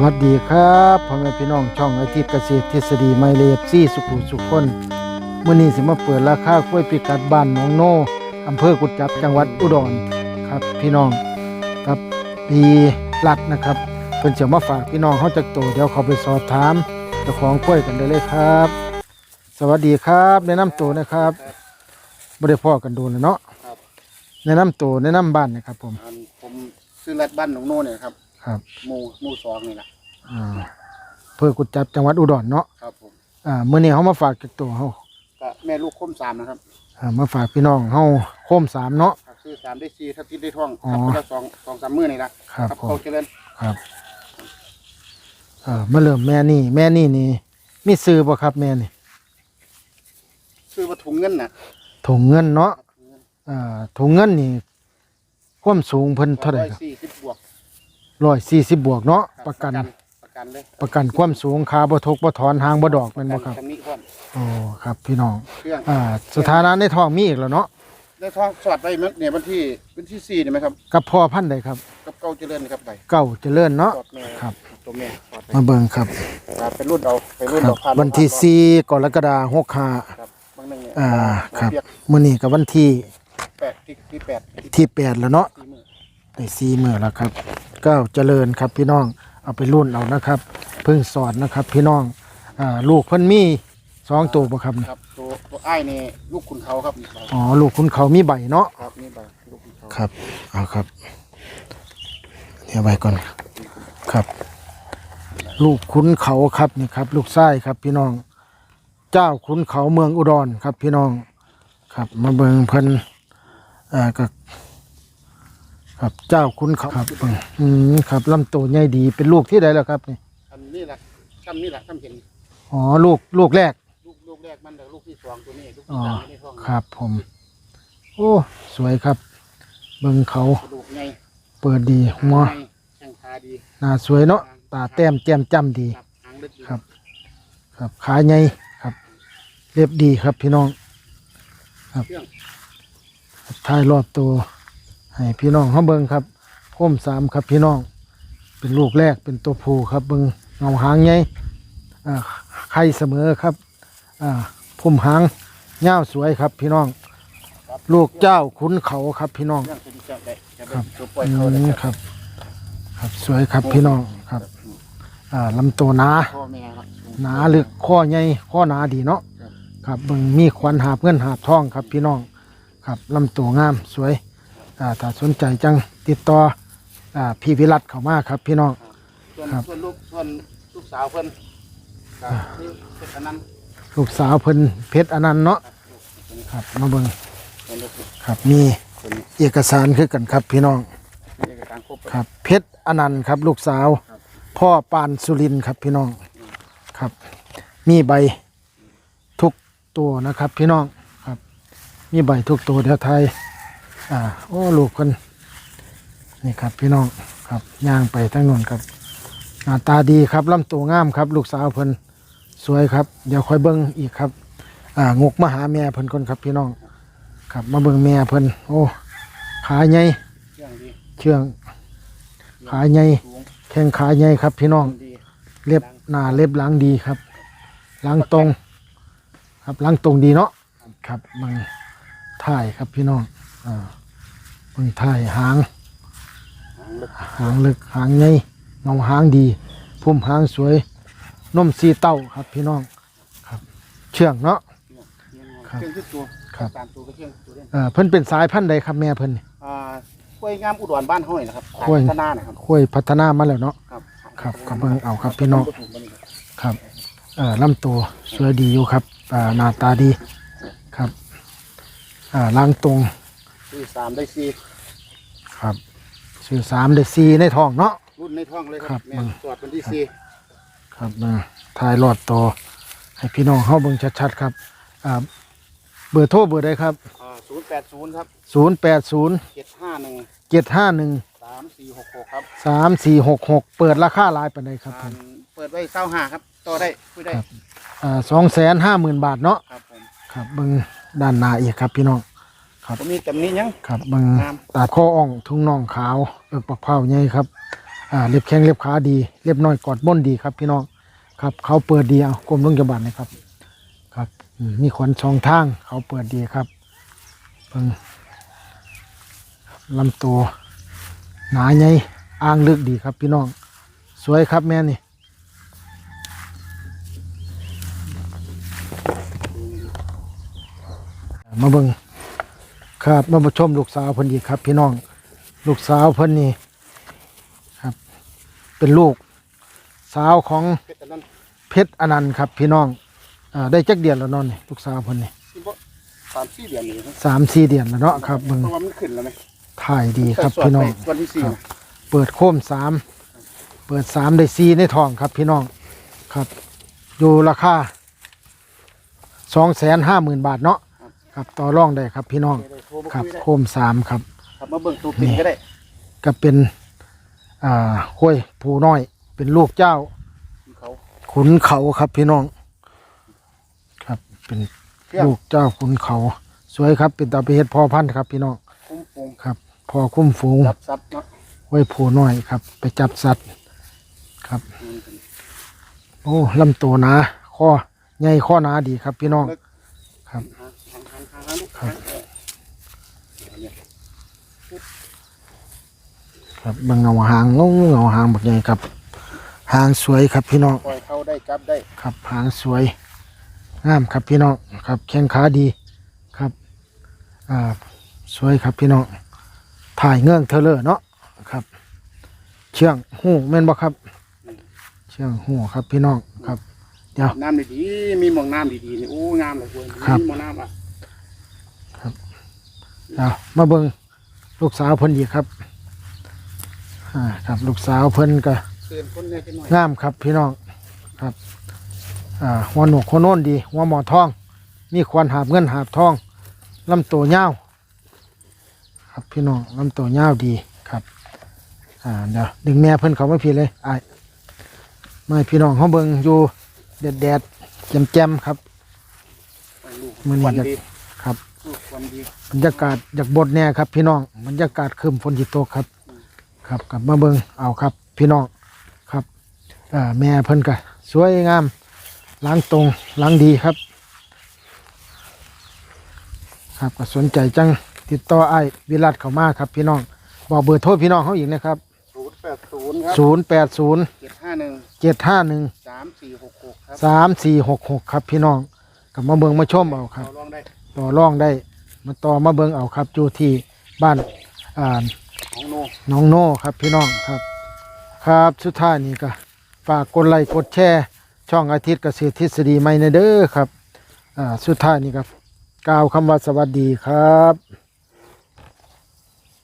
วัสดีครับพ่อแม่พี่น้องช่องอาทิตย์เกษตรทฤษฎีไมเลฟซี่สุขุมสุขคนมื่อนี้สิมาเปิดราคากล้วยปีกัดบ้านหนองโนอำเภอกุดจับจังหวัดอุดรครับ พี่น้องครับดีรัดนะครับเพิ่นจะมาฝากพี่น้องเขาจากโตเดี๋ยวเขาไปสอบถามเจ้าของกล้วยกันได้เลยครับ สวัสดีครับแนะนำตัวนะครับบ่ได้พ่อกันโดูแล้วเนาะครับแนะนำตัวแนะนำบ้านนะครับผมอันผมซื้อรัดบ้านหนองโน่เนี่ยครับ ครับ หมู่หมู่สองนี่แหละอ่าอำเภอกุดจับจังหวัดอุดรเนาะครับผมอ่ามื้อนี้เขามาฝากจากตัวเขาก็แม่ลูกคมสามนะครับอ่ามาฝากพี่น้องเฮาโคมสามเนาะ ครับซื้อสามได้สี่ถ้าทิศได้ท่องอ๋อ ครับคนละสองสองสามมื้อนี่ละครับครับผม เขาเจริญครับเอ่ามาเริ่มแม่นี่ แม่นี่นี่มีซื้อบ่ครับแม่นี่ซื้อวัตถุเงินน่ะถุงเงินเนาะอ่าถุงเงินนี่ความสูงเพิ่นเท่าไหร่ร้อยครับสี่สิบบวก ร้อยสี่สิบบวกเนาะคบประกัน ประกันเลยประกันความสูงคาบ่ทกบ่ถอนหางบ่ดอกแม่นบ่ครับทางนี้พร้อมโอ้ครับพี่น้องเครื่องอ่าสถานะในท้องมีอีกแล้วเนาะได้ท่องสอดไปเนี่ยวันที่วันที่สี่นี่ไหมครับ กับพ่อพันธุ์ใดครับ กับเก้าเจริญนี่ครับไปเก้าเจริญเนาะ สอดแม่ครับ ตัวแม่สอดไปมาเบิ่งครับครับเป็นรุ่นเอาเป็นรุ่นครัเอาบพาลูกวันที่พาสี่กรกฎาคม65ครับบางหนึงเนี่ยอ่าครับเปียกมื้อนี้ก็วันที่แปดที่ที่แปดที่ที่แปดแล้วเนาะสี่มื้อได้ซีเมื่อแล้วครับ ก้าวเจริญครับพี่น้องเอาไปรุ่นเอานะครับ เพิ่งสอนนะครับ พี่น้องอ่าลูกเพิ่นมีสองตัวบ่ครับครับตัวตัวอ้ายนี่ลูกขุนเขาครับอ๋อลูกคุณเขามีใบเนาะครับนี่ใบลูกขุนเขาครับเอาครับเดี๋ยวไว้ก่อนครับ ลูกขุนเขาครับนี่ครับ ลูกไส้ครับพี่น้อง เจ้าขุนเขาเมืองอุดรครับพี่น้อง ครับมาเบิ่งเพิ่นอ่าก็ ครับเจ้าขุนเขาครับเบิ่งอืมครับลำตัวใหญ่ดีเป็นลูกที่ใดแล้วครับนี่อันนี้แหละคำนี้แหละคำเห็นอ๋อลูกลูกแรก ลูกลูกแรกมันแต่ลูกที่สองตัวนี้ลูกอ๋ที่อสามไม่ได้ท้องครับ ผม โอ้สวยครับ เบิ่งเขากระดูกไงเปิดดีหัวไงแข้งขาดีหน้าสวยเนาะตาแต้มแจ่มจ้ำดีครับหางลึกอยู่ครับครับขาใหญ่ครับ เรียบดีครับพี่น้องเครื่องท้ายรอบตัว ให้พี่น้องเขาเบิ่งครับโคมสามครับพี่น้อง เป็นลูกแรกเป็นตัวผู้ครับเบิ่งเงาหางใหญ่อ่าไข่เสมอครับพุ่มหางเง่าสวยครับพี่น้อง ลูกเจ้าขุนเขาครับพี่น้องครับนี่ครับครับสวยครับพี่น้องครับอ่าลำตัวหนาหนาลึกข้อใหญ่ข้อหนาดีเนาะครับเบิ่งมีขวัญหาบเงินหาบทองครับพี่น้อง ครับลำตัวงามสวย อ่าถ้าสนใจจังติดต่ออ่าพี่วิรัตเข้ามาครับ พี่น้อง ส่วนครับ ส่วนลูกส่วนลูกสาวเพิ่นครับคือเป็นอันนั้นลูกสาวเพิ่นเพชรอนันต์เนาะครับมาเบิ่งเป็นลูกครับมีคนนี้เอกสารคือกันครับพี่น้องมีเอกสารครบครับ เพชรอนันต์ครับ ลูกสาวครับพ่อปานสุรินทร์ครับพี่น้องครับ มีใบทุกตัวนะครับ พี่น้องครับ มีใบทุกตัวเดี๋ยวไทย อ่า โอ้ลูกคนนี่ครับพี่น้องครับย่างไปทั้งนนครับหน้าตาดีครับลำตัวงามครับ ลูกสาวเพิ่นสวยครับเดี๋ยวคอยเบิ้งอีกครับ อ่างกมาหาแม่เพิ่นคนครับพี่น้อง ครับมาเบิ่งแม่เพิ่นโอ้ขาใหญ่เครื่องดีเชื่องขาใหญ่แข้งขาใหญ่ครับ พี่น้องเล็บหน้าเล็บหลังดีครับหลังตรง ครับหลังตรงดีเนาะครับมังถ่ายครับพี่น้อง อ่ามังถ่ายหางหางลึกหางลึกหางใหญ่เงาหางดี พุ่มหางสวย นมสีเต้าครับพี่น้องครับ เชื่องเนาะเครื่องที่ตัวครับ ตามตัวก็เครื่องตัวเล่นเอ่อเพิ่นเป็นสายพันธุ์ใดครับแม่เพิ่นนี่ อ่ากล้วยงามอุดรบ้านห้อยนะครับกล้วย พัฒนานะครับค่อยพัฒนามาแล้วเนาะ ครับครับก็เบิ่งเอาครับพี่น้องก็ถูกมันครับครับเอ่อลำตัวสวยดีอยู่ครับอ่าหน้าตาดีครับอ่าล่างตรง ที่สามได้สี่ครับสื่อสามเด็ดซีในท้องเนาะ รุ่นในท้องเลยคครัรับบแม่นตรวจวันที่สี่ครับมาถ่ายรอดต่อให้พี่น้องเข้าเบิ่งชัดๆครับอ่าเบอร์โทรเบอร์ใดครับ ศูนย์แปดศูนย์ครับ0 8 0 เจ็ดห้าหนึ่ง7 5 1 สามสี่หกหกครับ3 4 6 6 เปิดราคาหลายปานใดครับผอ่าม เปิดไว้เศร้าห้าครับต่อได้คุยได้ครับ อ่าสองแสนห้าหมื่นบาทเนาะ ครับผม ครับเบิ่งด้านหน้าอีกครับพี่น้อง ผมมีจำนี้ยัง ครับเบิ่งงาม ตาข้ออ่องทุ่งน่องขาวเอิกปักเผาใหญ่ครับอ่าเล็บแข้งเล็บขาดีเล็บน้อยกอดบ้นดีครับพี่น้องครับเขาเปิดดีเอากลมลงจับานนะครับ ครับอืมมีขนสองทางเขาเปิดดีครับเพิ่งลำตัวหนาใหญ่อ่างลึกดีครับพี่น้อง สวยครับแม่นี่ มาเบิง ครับมาชมลูกสาวเพิ่นอีกครับ พี่น้อง ลูกสาวเพิ่นนี่ครับ เป็นลูก สาวของเพชรอันนั้นเพชรอนันต์ครับ พี่น้องอ่าได้จักเดือนแล้วเนอนนี่ลูกสาวเพิ่นนี่ที่บ่สามสี่เดือนนี่ครับสามสี่เดือนแล้วเนาะครับเบิงเพราะว่ามันขึ้นแล้วไหมถ่ายดีครับใส่พี่น้องส่วนไปส่วนที่สี่ครับนะเปิดโคมสามเปิดสามได้สี่ในทองครับ พี่น้องครับ อยู่ราคาสองแสนห้าหมื่นบาทเนาะ ครับต่อรองได้ครับพี่น้องเดี๋ยวโทรมาครับคุยได้โคมสามครับ ครับมาเบิ่งตัวปิ่นก็ได้ก็เป็นอ่าห้วยผูน้อย เป็นลูกเจ้าเขาขุนเขาครับพี่น้อง ครับเป็นเพียงลูกเจ้าขุนเขา สวยครับ เป็นตาไปเฮ็ดพ่อพันธุ์ครับ พี่น้องคุ้มปุงครับพอคุ้มฝูงจับซับเนาะห้วยผูน้อยครับ ไปจับสัตว์ครับอืมโอ้ลำตัวหนาข้อใหญ่ข้อหนาดีครับ พี่น้อง ครับ หางหางหางหางหางลูกหางเออเนี่ย ครับเบางเงาหางงงเงาหางบักใหญ่ครับ หางสวยครับพี่น้องปล่อยเข้าได้จับได้ครับหางสวยงามครับพี่น้องครับแข้งขาดีครับอ่าสวยครับพี่น้องถ่ายเงื่องเทเลอร์เนาะครับ เชื่องหูแม่นบ่ครับ เชื่องหูครับพี่น้องครับ เดี๋ยว น้ำดีๆมีหมองน้ำดีๆนี่โอ้งามเลยคุณครับ มีหมองน้ำอะเอามาเบิ่ง ลูกสาวเพิ่นอีกครับอ่าครับ ลูกสาวเพิ่นก็เตือนคนเนี่ยกันหน่อยงามครับพี่น้องครับอ่าหัวหนวกหัวโน้นดี หัวหมอทอง มีควันหาบเงินหาบทองลำตัวยาวครับพี่น้องลำตัวยาวดีครับอ่าเดี๋ยวดึงแม่เพิ่นเขาไม่ผิดเลยไอ้ายไม่พี่น้องเขาเบิ่งอยู่แดดแดดๆแจ่มแจ่มๆครับไปลูกมื้อนี้ควันจะดีครับลูกควันดี บรรยากาศอยากบดแน่ครับ พี่น้องบรรยากาศคืมฝนจิตกครับ ครับกลับมาเบิ่งเอาครับ พี่น้องครับอ่าแม่เพิ่นก็สวยงามล้างตรงล้างดีครับ ครับก็สนใจจังติดต่อไอ้ายวิรัตเข้ามาครับ พี่น้องบอกเบอร์โทรพี่น้องเขาอีกนะครับศูนย์แปดศูนย์ครับศูนย์แปดศูนย์เจ็ดห้าหนึ่งเจ็ดห้าหนึ่งสามสี่หกหกครับสามสี่หกหกครับ พี่น้องกลับมาเบิ่งมาชมเอาครับเราลองได้ ต่อรองได้ มาต่อมาเบิงเอาครับอยู่ที่บ้านอ่าของโนน้องโน่ครับพี่น้องครับ ครับสุดท้ายนี้ก็ฝากกดไลค์กดแชร์ช่องอาทิตย์เกษตรทฤษฎีใหม่ในเด้อครับ อ่าสุดท้ายนี้ครับกล่าวคำว่าสวัสดีครับ